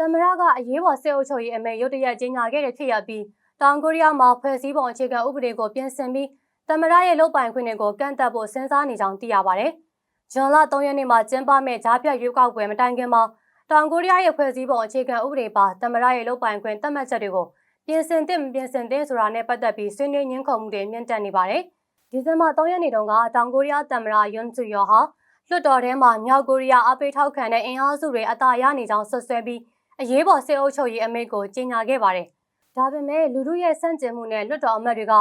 တမရကအရေးပေါ်စစ်အုပ်ချုပ်ရေးအမိန့်ရုတ်တရက်ကြီးညာခဲ့တဲ့ဖြစ်ရပ်ပြီးတောင်ကိုရီးယားမှာဖွဲ့စည်းပုံအခြေခံဥပဒေကိုပြင်ဆင်ပြီးတမရရဲ့လုပ်ပိုင်ခွင့်တွေကိုကန့်သတ်ဖို့စဉ်းစားနေကြောင်းသိရပါတယ်။ဇွန်လ3ရက်နေ့မှာကျင်းပမဲ့ဂျားပြတ်ရွေးကောက်ပွဲမတိုင်ခင်မှာတောင်ကိုရီးယားရဲ့ဖွဲ့စည်းပုံအခြေခံဥပဒေပါတမရရဲ့လုပ်ပိုင်ခွင့်သတ်မှတ်ချက်တွေကိုပြင်ဆင်သင့်မပြင်ဆင်သင့်ဆိုတာနဲ့ပတ်သက်ပြီးဆွေးနွေးညှင်းခုန်မှုတွေမြင့်တက်နေပါတယ်။ဒီဇင်ဘာ3ရက်နေ့တုန်းကတောင်ကိုရီးယားတမရယွန်ချူယောဟာလွှတ်တော်ထဲမှာမြောက်ကိုရီးယားအပိတ်ထောက်ခံတဲ့အင်အားစုတွေအသာရနေကြောင်းဆွဆွဲပြီး အရေးပေါ်စစ်အုပ်ချုပ်ရေးအမိန့်ကိုကြေညာခဲ့ပါတယ်။ဒါပေမဲ့လူထုရဲ့စန့်ကျင်မှုနဲ့လွှတ်တော်အမတ်တွေက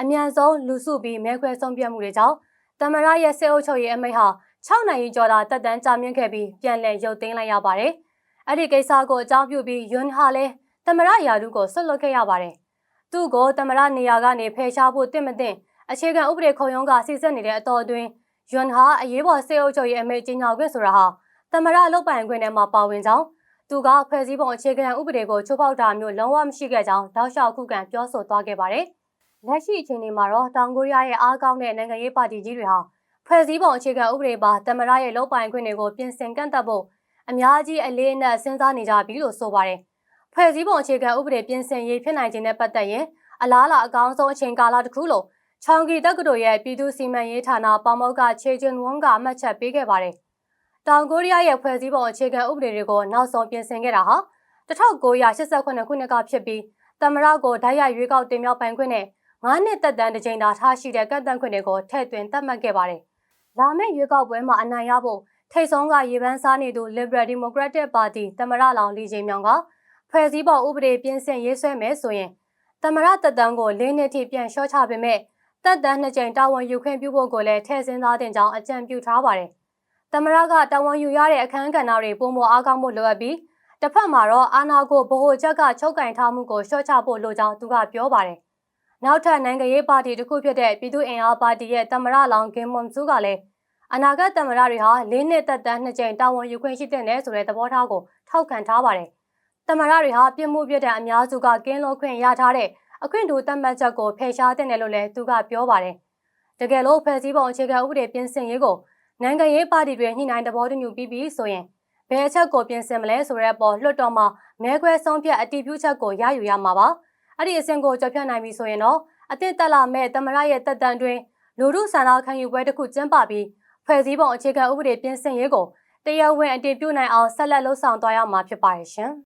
အမြန်ဆုံးလူစုပြီးမဲခွဲဆုံးဖြတ်မှုတွေကြောင့်တမရရဲ့စစ်အုပ်ချုပ်ရေးအမိန့်ဟာ6နိုင်ကျော်သာတက်တန်းကြာမြင့်ခဲ့ပြီးပြန်လည်ရုပ်သိမ်းလိုက်ရပါတယ်။အဲ့ဒီကိစ္စကိုအကြောင်းပြုပြီးယွန်းဟာလည်းတမရယာဒုကိုဆွတ်လွတ်ခဲ့ရပါတယ်။သူ့ကိုတမရနေရာကနေဖယ်ရှားဖို့တင့်မတင်အခြေခံဥပဒေခုံရုံးကစီစစ်နေတဲ့အတော်အတွင်းယွန်းဟာအရေးပေါ်စစ်အုပ်ချုပ်ရေးအမိန့်ကြေညာခွင့်ဆိုတာဟာတမရလုတ်ပိုင်ခွင့်ထဲမှာပါဝင်ကြောင်း သူကဖွဲ့စည်းပုံအခြေခံဥပဒေကိုချိုးဖောက်တာမျိုးလုံးဝမရှိခဲ့ကြောင်းတောက်လျှောက်ခုခံပြောဆိုသွားခဲ့ပါတယ်။လက်ရှိအချိန်မှာတော့တောင်ကိုရီးယားရဲ့အားကောင်းတဲ့နိုင်ငံရေးပါတီကြီးတွေဟာဖွဲ့စည်းပုံအခြေခံဥပဒေပါတမရရဲ့လုတ်ပိုင်ခွင့်တွေကိုပြင်ဆင်ကန့်သတ်ဖို့အများကြီးအလေးအနက်စဉ်းစားနေကြပြီလို့ဆိုပါတယ်။ဖွဲ့စည်းပုံအခြေခံဥပဒေပြင်ဆင်ရေးဖြစ်နိုင်ခြင်းနဲ့ပတ်သက်ရင်အလားအလာအကောင်းဆုံးအချိန်ကာလတစ်ခုလို့ချောင်ကီတက္ကသိုလ်ရဲ့ပြည်သူ့စီမံရေးဌာနပေါမောက်ကချေဂျွန်ဝွန်ကအမှတ်ချက်ပေးခဲ့ပါတယ်။ တောင်ကိုရီးယားရဲ့ဖွဲ့စည်းပုံအခြေခံဥပဒေတွေကိုနောက်ဆုံးပြင်ဆင်ခဲ့တာဟာ1988ခုနှစ်ကဖြစ်ပြီးတမရကိုဓာတ်ရိုက်ရွေးကောက်တင်မြှောက်ပိုင်ခွင့်နဲ့9နှစ်သက်တမ်းတစ်ကြိမ်သာထားရှိတဲ့ကန့်သတ်ခွင့်တွေကိုထည့်သွင်းသတ်မှတ်ခဲ့ပါတယ်။လာမယ့်ရွေးကောက်ပွဲမှာအနိုင်ရဖို့ထိတ်ဆုံးကရေပန်းစားနေသူ Liberal Democratic Party တမရလောင်လီချင်းမြောင်ကဖွဲ့စည်းပုံဥပဒေပြင်ဆင်ရေးဆွဲမယ်ဆိုရင်တမရသက်တမ်းကို၄နှစ်ထိပြန်လျှော့ချပေမဲ့တက်တန်းနှစ်ကြိမ်တာဝန်ယူခွင့်ပြုဖို့ကိုလည်းထည့်စင်းသားတင်ကြောင်းအကြံပြုထားပါတယ်။ တမရကတာဝန်ယူရတဲ့အခမ်းကဏ္ဍတွေပုံမအားကောင်းမှုလိုအပ်ပြီးတစ်ဖက်မှာတော့အာနာကိုဗဟိုချက်ကချုပ်ကင်ထားမှုကိုလျှော့ချဖို့လိုကြောင်းသူကပြောပါတယ်။နောက်ထပ်နိုင်ငံရေးပါတီတစ်ခုဖြစ်တဲ့ပြည်သူ့အင်အားပါတီရဲ့တမရလောင်ဂင်မွန်စုကလည်းအနာဂတ်တမရတွေဟာ၄နှစ်သက်တမ်းနှစ်ကြိမ်တာဝန်ယူခွင့်ရှိတဲ့နယ်ဆိုတဲ့သဘောထားကိုထောက်ခံထားပါတယ်။တမရတွေဟာပြစ်မှုပြတဲ့အများစုကကင်းလို့ခွင့်ရထားတဲ့အခွင့်အရေးသတ်မှတ်ချက်ကိုဖယ်ရှားတဲ့နယ်လို့လည်းသူကပြောပါတယ်။တကယ်လို့ဖယ်စည်းပုံအခြေခံဥပဒေပြင်ဆင်ရေးကို နိုင်ငံရေးပါတီတွေညှိနှိုင်းသဘောတူညီပြီးပြီဆိုရင်ဘယ်အချက်ကိုပြင်ဆင်မလဲဆိုတဲ့အပေါ်လွှတ်တော်မှာမဲခွဲဆုံးဖြတ်အတည်ပြုချက်ကိုရယူရမှာပါ။အဲ့ဒီအဆင့်ကိုကြော်ဖြတ်နိုင်ပြီဆိုရင်တော့အသင့်တက်လာမဲ့တမရရဲ့တက်တန်တွင်လူမှုဆန္ဒခံယူပွဲတစ်ခုကျင်းပပြီးဖွဲ့စည်းပုံအခြေခံဥပဒေပြင်ဆင်ရေးကိုတရားဝင်အတည်ပြုနိုင်အောင်ဆက်လက်လှုပ်ဆောင်သွားရမှာဖြစ်ပါရဲ့ရှင်။